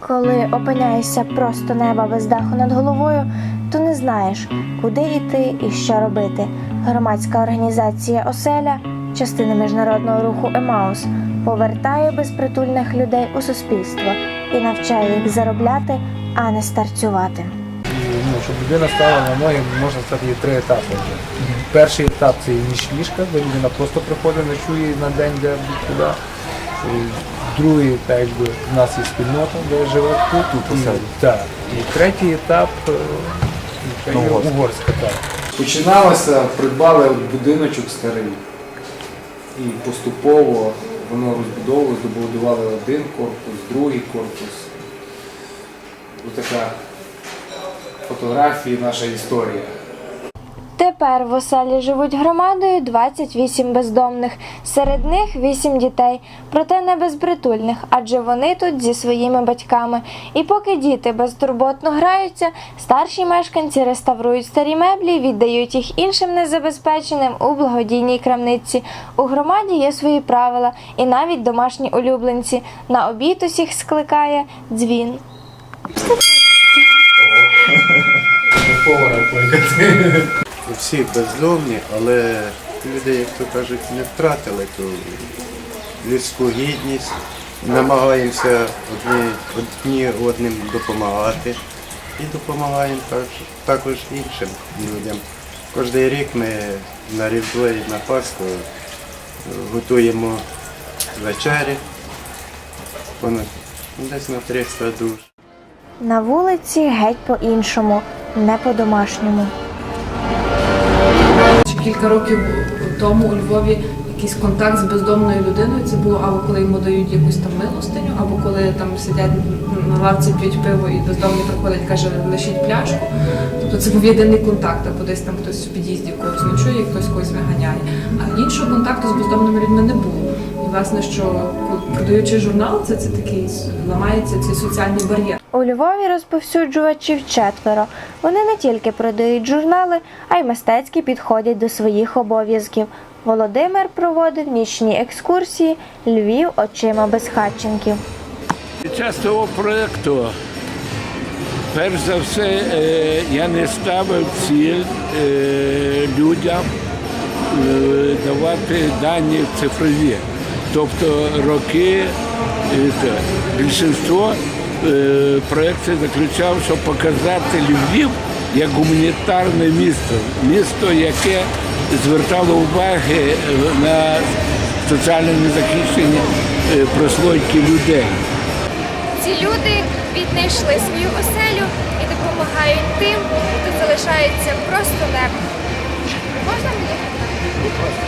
Коли опиняєшся просто неба без даху над головою, то не знаєш, куди йти і що робити. Громадська організація Оселя, частина міжнародного руху Емаус, повертає безпритульних людей у суспільство і навчає їх заробляти, а не старцювати. ну, щоб людина стала на ноги, можна сказати, три етапи. Перший етап це ніч ліжка, де людина просто приходить, ночує на день, де туди. Другий, так якби в нас є спільнота, де живе тут. Тут, і, так. І третій етап е, це Угорська. угорська. Так. Починалося, придбали будиночок старий. І поступово воно розбудовувалося, добудували один корпус, другий корпус. Ось така фотографії, наша історія. Тепер в оселі живуть громадою 28 бездомних, серед них 8 дітей, проте не безпритульних, адже вони тут зі своїми батьками. І поки діти безтурботно граються, старші мешканці реставрують старі меблі, і віддають їх іншим незабезпеченим у благодійній крамниці. У громаді є свої правила і навіть домашні улюбленці. На обід усіх скликає дзвін. Повара кликати. Всі бездомні, але люди, як то кажуть, не втратили ту людську гідність. Намагаємося одні, одні одним допомагати і допомагаємо також, іншим людям. Кожний рік ми на Різдво і на Пасху е, готуємо вечері, понад десь на 300 душ. На вулиці геть по-іншому, не по-домашньому. Кілька років тому у Львові якийсь контакт з бездомною людиною. Це було або коли йому дають якусь там милостиню, або коли там сидять на лавці, п'ють пиво і бездомний приходить, каже, лишіть пляшку. Тобто це був єдиний контакт, або десь там хтось в під'їзді когось ночує, хтось когось виганяє. А іншого контакту з бездомними людьми не було. І власне, що продаючи журнал, це, це такий ламається цей соціальний бар'єр. У Львові розповсюджувачів четверо. Вони не тільки продають журнали, а й мистецьки підходять до своїх обов'язків. Володимир проводив нічні екскурсії Львів очима безхатченків. Під час того проєкту, перш за все, е, я не ставив ціль е, людям е, давати дані цифрові. Тобто роки, е, е, заключав, щоб показати Львів як гуманітарне місто, місто, яке звертало уваги на соціально незахищені е, прослойки людей. Ці люди віднайшли свою оселю і допомагають тим, хто залишається просто небо. Можна мені?